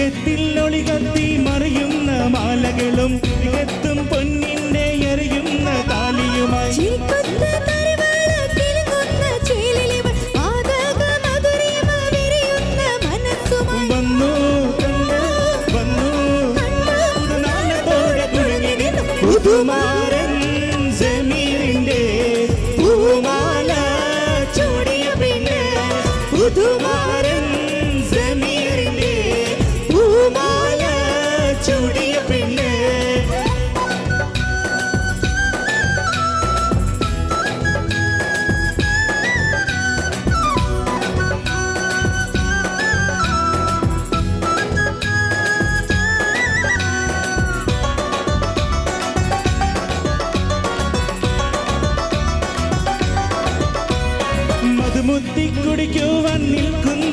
മേഘത്തിൽ ഒളികത്തി മറിയുന്ന മാലകളും എത്തും പൊന്നിന്റെ എറിയുന്ന താലിയുമായി. വന്നു വന്നു ചൂടിയ പിന്നെ പുതു കുത്തിക്കുടിക്കുവാൻ നിൽക്കുന്നു.